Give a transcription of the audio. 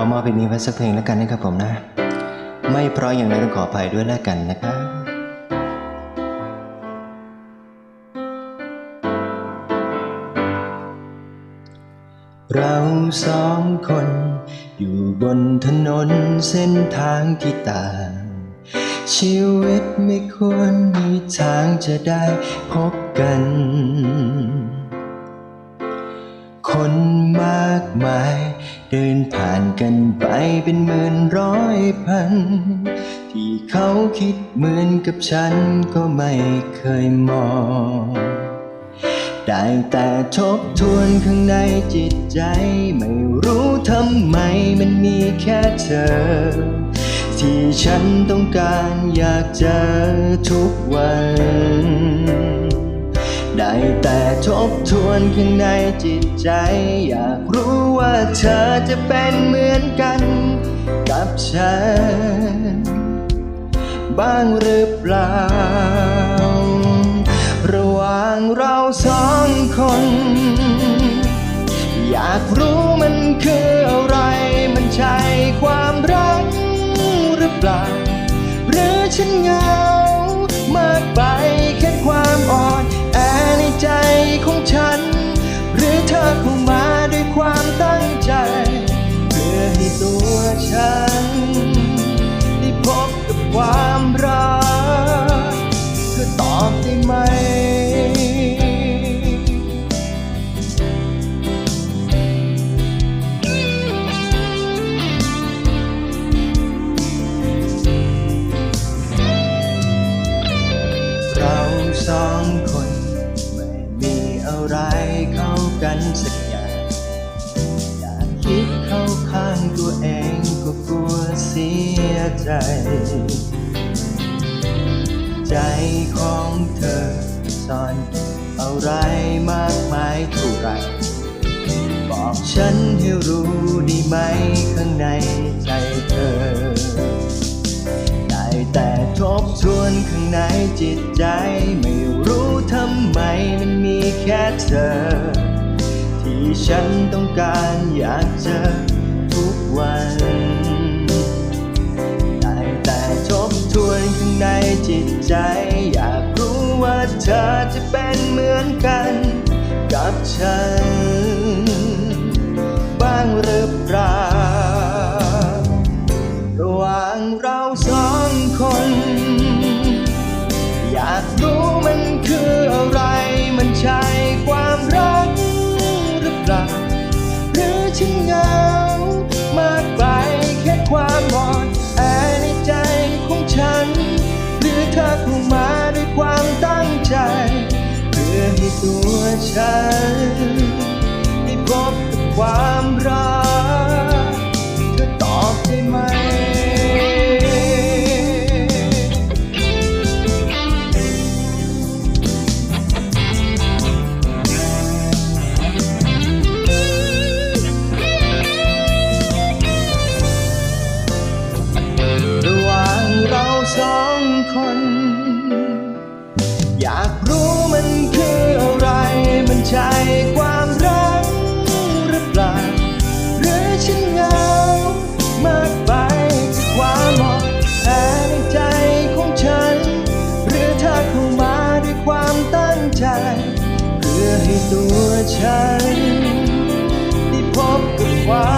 อมอบเพลงนี้ไว้สักเพลงแล้วกันนะครับผมนะ ไม่เพราะอย่างไรต้องขออภัยด้วยแล้วกันนะครับเราสองคน อยู่บนถนนเส้นทางที่ต่าง ชีวิตไม่ควรมีทางจะได้พบกัน คนมากมาย เดินผ่านกันไปเป็นหมื่นร้อยพัน ที่เขาคิดเหมือนกับฉันก็ไม่เคยมอง ได้แต่ทบทวนข้างในจิตใจ ไม่รู้ทำไมมันมีแค่เธอ ที่ฉันต้องการอยากเจอทุกวัน ได้แต่ทบทวนข้างในจิตใจ อยากรู้ว่าเธอจะเป็นเหมือนกันกับฉัน บ้างหรือเปล่า ระหว่างเราสองคน อยากรู้มันคืออะไร มันใช่ความรักหรือเปล่า หรือฉันเหงาม ฉัน ได้พบกับความรักเธอตอบได้ไหม เราสองคนไม่มีอะไรเข้ากันสัก ใจ ใจของเธอซ่อนอะไรมากมายเท่าไรบอกฉันให้รู้ด้ไหมข้างในใจเธอ ได้แต่ทบทวนข้างในจิตใจ ไม่รู้ทำไมมันมีแค่เธอ ที่ฉันต้องการอยากเจอ เป็นเหมือนกันกับฉัน บ้างหรือเปล่าระหว่างเรา ตัวฉันได้พบกับความรักเธอตอบได้ไหม ระหว่างเราสองคน อยากรู้มันคือ มันใช่ความรักหรือเปล่าหรือฉันเหงามากไปจากความหมดแผลในใจของฉัน หรือเธอเข้ามาด้วยความตั้งใจ เพื่อให้ตัวฉันได้พบกับความ